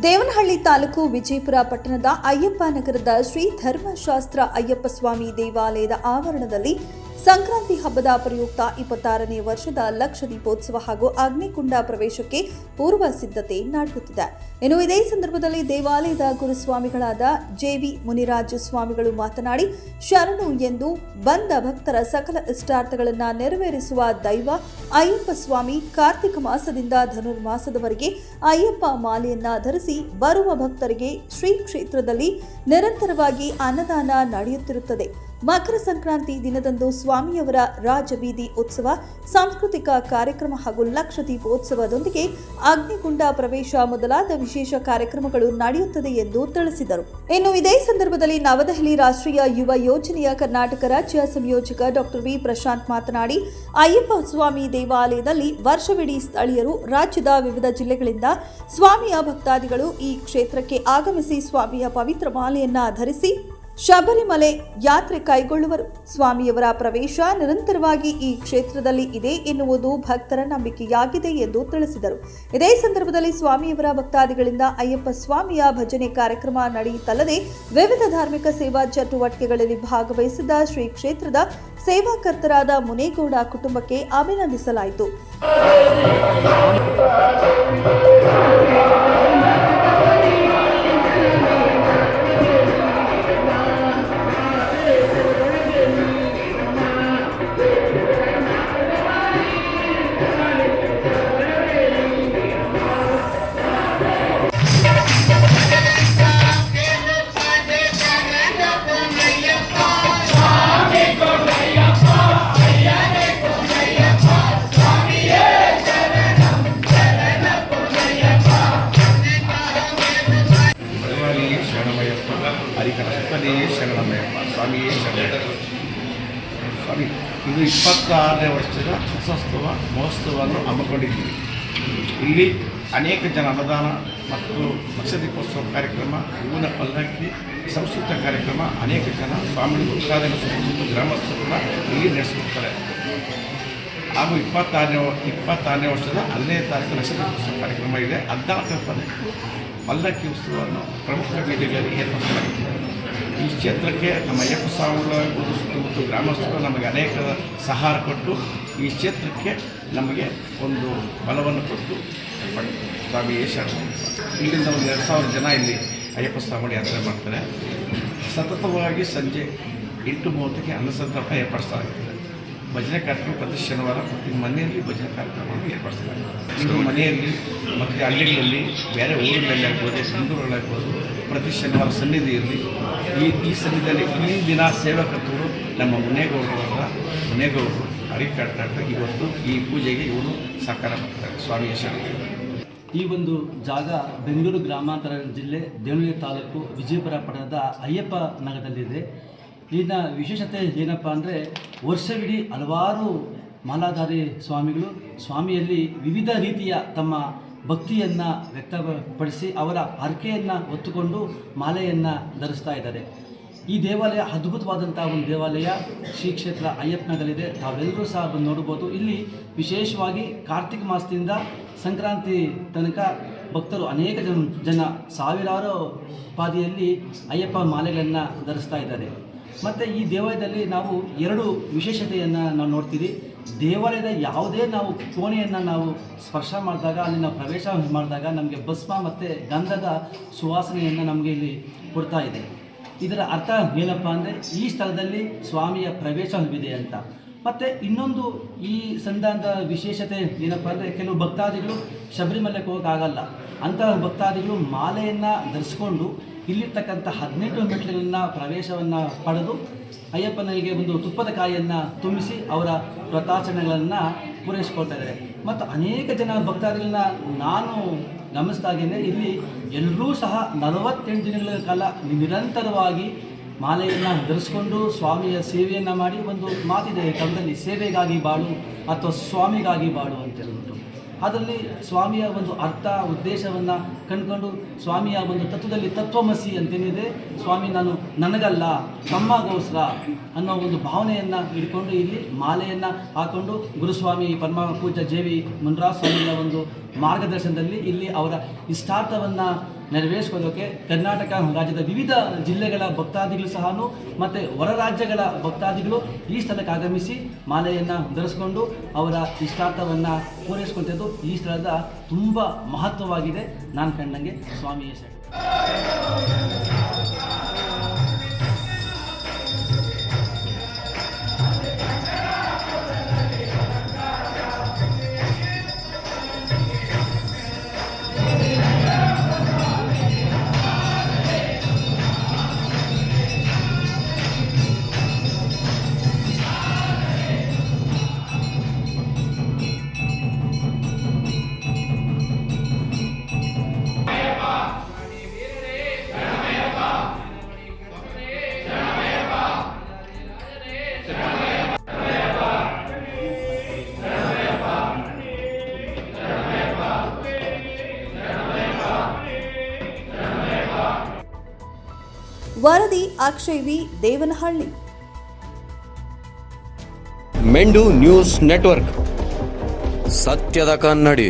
ದೇವನಹಳ್ಳಿ ತಾಲೂಕು ವಿಜಯಪುರ ಪಟ್ಟಣದ ಅಯ್ಯಪ್ಪ ನಗರದ ಶ್ರೀ ಧರ್ಮಶಾಸ್ತ್ರ ಅಯ್ಯಪ್ಪ ಸ್ವಾಮಿ ದೇವಾಲಯದ ಆವರಣದಲ್ಲಿ ಸಂಕ್ರಾಂತಿ ಹಬ್ಬದ ಪ್ರಯುಕ್ತ ಇಪ್ಪತ್ತಾರನೇ ವರ್ಷದ ಲಕ್ಷ ದೀಪೋತ್ಸವ ಹಾಗೂ ಅಗ್ನಿಕುಂಡ ಪ್ರವೇಶಕ್ಕೆ ಪೂರ್ವ ಸಿದ್ಧತೆ ನಡೆಯುತ್ತಿದೆ. ಇನ್ನು ಇದೇ ಸಂದರ್ಭದಲ್ಲಿ ದೇವಾಲಯದ ಗುರುಸ್ವಾಮಿಗಳಾದ ಜೆವಿ ಮುನಿರಾಜ ಸ್ವಾಮಿಗಳು ಮಾತನಾಡಿ, ಶರಣು ಎಂದು ಬಂದ ಭಕ್ತರ ಸಕಲ ಇಷ್ಟಾರ್ಥಗಳನ್ನು ನೆರವೇರಿಸುವ ದೈವ ಅಯ್ಯಪ್ಪ ಸ್ವಾಮಿ ಕಾರ್ತಿಕ ಮಾಸದಿಂದ ಧನುರ್ಮಾಸದವರೆಗೆ ಅಯ್ಯಪ್ಪ ಮಾಲೆಯನ್ನ ಧರಿಸಿ ಬರುವ ಭಕ್ತರಿಗೆ ಶ್ರೀ ಕ್ಷೇತ್ರದಲ್ಲಿ ನಿರಂತರವಾಗಿ ಅನ್ನದಾನ ನಡೆಯುತ್ತಿರುತ್ತದೆ. ಮಕರ ಸಂಕ್ರಾಂತಿ ದಿನದಂದು ಸ್ವಾಮಿಯವರ ರಾಜಬೀದಿ ಉತ್ಸವ, ಸಾಂಸ್ಕೃತಿಕ ಕಾರ್ಯಕ್ರಮ ಹಾಗೂ ಲಕ್ಷ ದೀಪೋತ್ಸವದೊಂದಿಗೆ ಅಗ್ನಿಗುಂಡ ಪ್ರವೇಶ ಮೊದಲಾದ ವಿಶೇಷ ಕಾರ್ಯಕ್ರಮಗಳು ನಡೆಯುತ್ತದೆ ಎಂದು ತಿಳಿಸಿದರು. ಇನ್ನು ಇದೇ ಸಂದರ್ಭದಲ್ಲಿ ನವದೆಹಲಿ ರಾಷ್ಟ್ರೀಯ ಯುವ ಯೋಜನೆಯ ಕರ್ನಾಟಕ ರಾಜ್ಯ ಸಂಯೋಜಕ ಡಾಕ್ಟರ್ ವಿ. ಪ್ರಶಾಂತ್ ಮಾತನಾಡಿ, ಅಯ್ಯಪ್ಪ ಸ್ವಾಮಿ ದೇವಾಲಯದಲ್ಲಿ ವರ್ಷವಿಡೀ ಸ್ಥಳೀಯರು ರಾಜ್ಯದ ವಿವಿಧ ಜಿಲ್ಲೆಗಳಿಂದ ಸ್ವಾಮಿಯ ಭಕ್ತಾದಿಗಳು ಈ ಕ್ಷೇತ್ರಕ್ಕೆ ಆಗಮಿಸಿ ಸ್ವಾಮಿಯ ಪವಿತ್ರ ಮಾಲೆಯನ್ನ ಧರಿಸಿ ಶಬರಿಮಲೆ ಯಾತ್ರೆ ಕೈಗೊಳ್ಳುವರು. ಸ್ವಾಮಿಯವರ ಪ್ರವೇಶ ನಿರಂತರವಾಗಿ ಈ ಕ್ಷೇತ್ರದಲ್ಲಿ ಇದೆ ಎನ್ನುವುದು ಭಕ್ತರ ನಂಬಿಕೆಯಾಗಿದೆ ಎಂದು ತಿಳಿಸಿದರು. ಇದೇ ಸಂದರ್ಭದಲ್ಲಿ ಸ್ವಾಮಿಯವರ ಭಕ್ತಾದಿಗಳಿಂದ ಅಯ್ಯಪ್ಪ ಸ್ವಾಮಿಯ ಭಜನೆ ಕಾರ್ಯಕ್ರಮ ನಡೆಯುತ್ತಲ್ಲದೆ ವಿವಿಧ ಧಾರ್ಮಿಕ ಸೇವಾ ಚಟುವಟಿಕೆಗಳಲ್ಲಿ ಭಾಗವಹಿಸಿದ ಶ್ರೀ ಕ್ಷೇತ್ರದ ಸೇವಾಕರ್ತರಾದ ಮುನೇಗೌಡ ಕುಟುಂಬಕ್ಕೆ ಅಭಿನಂದಿಸಲಾಯಿತು. ಸ್ವಾಮಿ ಇದು ಇಪ್ಪತ್ತಾರನೇ ವರ್ಷದ ರಥೋತ್ಸವ ಮಹೋತ್ಸವವನ್ನು ಹಮ್ಮಿಕೊಂಡಿದ್ದೀವಿ. ಇಲ್ಲಿ ಅನೇಕ ಜನ ಅನುದಾನ ಮತ್ತು ಲಕ್ಷ ದೀಪೋತ್ಸವ ಕಾರ್ಯಕ್ರಮ, ಹೂವಿನ ಪಲ್ಲಕ್ಕಿ, ಸಂಸ್ಕೃತ ಕಾರ್ಯಕ್ರಮ, ಅನೇಕ ಜನ ಸ್ವಾಮಿ ಉತ್ಪಾದನೆ ಸಂಸ್ಕೃತ ಗ್ರಾಮಸ್ಥರನ್ನ ಇಲ್ಲಿ ನಡೆಸಿಕೊಡ್ತಾರೆ ಹಾಗೂ ಇಪ್ಪತ್ತಾರನೇ ಇಪ್ಪತ್ತಾರನೇ ವರ್ಷದ ಹದಿನೈದು ತಾರೀಕು ಲಕ್ಷ ದೀಪೋತ್ಸವ ಕಾರ್ಯಕ್ರಮ ಇದೆ. ಹದಿನಾಲ್ಕನೇ ತಾರೀಕು ಪಲ್ಲಕ್ಕಿ ಉತ್ಸವವನ್ನು ಪ್ರಮುಖ ವೇದಿಕೆಯಲ್ಲಿ ಏರ್ಪಡಿಸಲಾಗಿದೆ. ಈ ಕ್ಷೇತ್ರಕ್ಕೆ ನಮ್ಮ ಅಯ್ಯಪ್ಪ ಸ್ವಾಮಿಗಳು ಸುತ್ತಮುತ್ತ ಗ್ರಾಮಸ್ಥರು ನಮಗೆ ಅನೇಕ ಸಹಾರ ಕೊಟ್ಟು ಈ ಕ್ಷೇತ್ರಕ್ಕೆ ನಮಗೆ ಒಂದು ಬಲವನ್ನು ಕೊಟ್ಟು ಸ್ವಾಮಿ ಶರಣ ಇಲ್ಲಿಂದ ಒಂದು ಎರಡು ಸಾವಿರ ಜನ ಇಲ್ಲಿ ಅಯ್ಯಪ್ಪ ಸ್ವಾಮಿ ಯಾತ್ರೆ ಮಾಡ್ತಾರೆ. ಸತತವಾಗಿ ಸಂಜೆ ಎಂಟು ಮೂವತ್ತಕ್ಕೆ ಅನ್ನಸಂತರ್ಪಣೆ ಏರ್ಪಡಿಸಲಾಗುತ್ತದೆ ಭಜನೆ ಕಾರ್ಯಕ್ರಮ ಪ್ರತಿ ಶನಿವಾರ ಪ್ರತಿ ಮನೆಯಲ್ಲಿ ಭಜನೆ ಕಾರ್ಯಕ್ರಮವನ್ನು ಏರ್ಪಡಿಸ್ತಾರೆ. ಮನೆಯಲ್ಲಿ ಮತ್ತು ಹಳ್ಳಿಗಳಲ್ಲಿ ಬೇರೆ ಊರುಗಳಲ್ಲಿ ಆಗ್ಬೋದು ಬೆಂಗಳೂರಲ್ಲಾಗ್ಬೋದು ಪ್ರತಿ ಶನಿವಾರ ಇರಲಿ ಈ ಈ ಸನ್ನಿಧಿಯಲ್ಲಿ ಈ ದಿನ ಸೇವಕತ್ವರು ನಮ್ಮ ಮುನೇಗೌಡರವರ, ಮುನೇಗೌಡರು ಅರಿಕಾಡ್ತಾರೆ ಇವತ್ತು ಈ ಪೂಜೆಗೆ ಇವರು ಸಹಕಾರ ಮಾಡ್ತಾರೆ. ಸ್ವಾಮಿ ಶರಣ ಈ ಒಂದು ಜಾಗ ಬೆಂಗಳೂರು ಗ್ರಾಮಾಂತರ ಜಿಲ್ಲೆ ದೇವನಹಳ್ಳಿ ತಾಲೂಕು ವಿಜಯಪುರ ಪಟ್ಟಣದ ಅಯ್ಯಪ್ಪ ನಗರದಲ್ಲಿದೆ. ಇಲ್ಲಿನ ವಿಶೇಷತೆ ಏನಪ್ಪ ಅಂದರೆ ವರ್ಷವಿಡೀ ಹಲವಾರು ಮಾಲಾಧಾರಿ ಸ್ವಾಮಿಗಳು ಸ್ವಾಮಿಯಲ್ಲಿ ವಿವಿಧ ರೀತಿಯ ತಮ್ಮ ಭಕ್ತಿಯನ್ನು ವ್ಯಕ್ತಪಡಿಸಿ ಅವರ ಹರಕೆಯನ್ನು ಹೊತ್ತುಕೊಂಡು ಮಾಲೆಯನ್ನು ಧರಿಸ್ತಾ ಇದ್ದಾರೆ. ಈ ದೇವಾಲಯ ಅದ್ಭುತವಾದಂಥ ಒಂದು ದೇವಾಲಯ. ಶ್ರೀ ಕ್ಷೇತ್ರ ಅಯ್ಯಪ್ಪನಗಲಿದೆ. ತಾವೆಲ್ಲರೂ ಸಹ ಬಂದು ನೋಡ್ಬೋದು ಇಲ್ಲಿ ವಿಶೇಷವಾಗಿ ಕಾರ್ತಿಕ ಮಾಸದಿಂದ ಸಂಕ್ರಾಂತಿ ತನಕ ಭಕ್ತರು ಅನೇಕ ಜನ ಜನ ಸಾವಿರಾರು ಪಾದಿಯಲ್ಲಿ ಅಯ್ಯಪ್ಪ ಮಾಲೆಗಳನ್ನು ಧರಿಸ್ತಾ ಇದ್ದಾರೆ. ಮತ್ತು ಈ ದೇವಾಲಯದಲ್ಲಿ ನಾವು ಎರಡು ವಿಶೇಷತೆಯನ್ನು ನಾವು ನೋಡ್ತೀವಿ. ದೇವಾಲಯದ ಯಾವುದೇ ನಾವು ಕೋಣೆಯನ್ನು ನಾವು ಸ್ಪರ್ಶ ಮಾಡಿದಾಗ, ಅಲ್ಲಿನ ಪ್ರವೇಶ ಮಾಡಿದಾಗ ನಮಗೆ ಭಸ್ಮ ಮತ್ತು ಗಂಧದ ಸುವಾಸನೆಯನ್ನು ನಮಗೆ ಇಲ್ಲಿ ಕೊಡ್ತಾ ಇದೆ. ಇದರ ಅರ್ಥ ಏನಪ್ಪ ಅಂದರೆ ಈ ಸ್ಥಳದಲ್ಲಿ ಸ್ವಾಮಿಯ ಪ್ರವೇಶವಿದೆ ಅಂತ. ಮತ್ತು ಇನ್ನೊಂದು ಈ ಸಂಧಾನದ ವಿಶೇಷತೆ ಏನಪ್ಪ ಅಂದರೆ ಕೆಲವು ಭಕ್ತಾದಿಗಳು ಶಬರಿಮಲೆಗೆ ಹೋಗೋಕ್ಕಾಗಲ್ಲ. ಅಂತಹ ಭಕ್ತಾದಿಗಳು ಮಾಲೆಯನ್ನು ಧರಿಸ್ಕೊಂಡು ಇಲ್ಲಿರ್ತಕ್ಕಂಥ ಹದಿನೆಂಟು ಮೆಟ್ಲುಗಳನ್ನು ಪ್ರವೇಶವನ್ನು ಪಡೆದು ಅಯ್ಯಪ್ಪನಿಗೆ ಒಂದು ತುಪ್ಪದ ಕಾಯಿಯನ್ನು ತುಂಬಿಸಿ ಅವರ ವ್ರತಾಚರಣೆಗಳನ್ನು ಪೂರೈಸಿಕೊಳ್ತಾ ಇದ್ದಾರೆ. ಮತ್ತು ಅನೇಕ ಜನ ಭಕ್ತಾದಿಗಳನ್ನ ನಾನು ಗಮನಿಸಿದಾಗೇನೆ ಇಲ್ಲಿ ಎಲ್ಲರೂ ಸಹ ನಲವತ್ತೆಂಟು ದಿನಗಳ ಕಾಲ ನಿರಂತರವಾಗಿ ಮಾಲೆಯನ್ನು ಧರಿಸ್ಕೊಂಡು ಸ್ವಾಮಿಯ ಸೇವೆಯನ್ನು ಮಾಡಿ ಒಂದು ಮಾತಿದೆ ಕನ್ನಡದಲ್ಲಿ ಸೇವೆಗಾಗಿ ಬಾಳು ಅಥವಾ ಸ್ವಾಮಿಗಾಗಿ ಬಾಳು ಅಂತ ಹೇಳ್ಬಿಟ್ಟು. ಅದರಲ್ಲಿ ಸ್ವಾಮಿಯ ಒಂದು ಅರ್ಥ, ಉದ್ದೇಶವನ್ನು ಕಂಡುಕೊಂಡು ಸ್ವಾಮಿಯ ಒಂದು ತತ್ವದಲ್ಲಿ ತತ್ವಮಸಿ ಅಂತೇನಿದೆ, ಸ್ವಾಮಿ ನಾನು ನನಗಲ್ಲ, ತಮ್ಮಗೋಸ್ಕರ ಅನ್ನೋ ಒಂದು ಭಾವನೆಯನ್ನು ಇಟ್ಕೊಂಡು ಇಲ್ಲಿ ಮಾಲೆಯನ್ನು ಹಾಕೊಂಡು ಗುರುಸ್ವಾಮಿ ಪರಮ ಪೂಜಾ ಜೆ ವಿ ಮುನ್ರಾಜ್ ಸ್ವಾಮಿಯ ಒಂದು ಮಾರ್ಗದರ್ಶನದಲ್ಲಿ ಇಲ್ಲಿ ಅವರ ಇಷ್ಟಾರ್ಥವನ್ನು ನೆರವೇರಿಸಿಕೊಳ್ಳೋಕೆ ಕರ್ನಾಟಕ ರಾಜ್ಯದ ವಿವಿಧ ಜಿಲ್ಲೆಗಳ ಭಕ್ತಾದಿಗಳು ಸಹ ಮತ್ತು ಹೊರ ರಾಜ್ಯಗಳ ಭಕ್ತಾದಿಗಳು ಈ ಸ್ಥಳಕ್ಕೆ ಆಗಮಿಸಿ ಮಾಲೆಯನ್ನು ಧರಿಸಿಕೊಂಡು ಅವರ ಇಷ್ಟಾರ್ಥವನ್ನು ಪೂರೈಸಿಕೊಳ್ತಿದ್ದು ಈ ಸ್ಥಳದ ತುಂಬ ಮಹತ್ವವಾಗಿದೆ. ನಾನು ಕಂಡಂಗೆ ಸ್ವಾಮಿ ಹೆಸರು. ವರದಿ ಅಕ್ಷಯ್ ವಿ ದೇವನಹಳ್ಳಿ. ಮೆಂಡು ನ್ಯೂಸ್ ನೆಟ್ವರ್ಕ್. ಸತ್ಯದ ಕನ್ನಡಿ.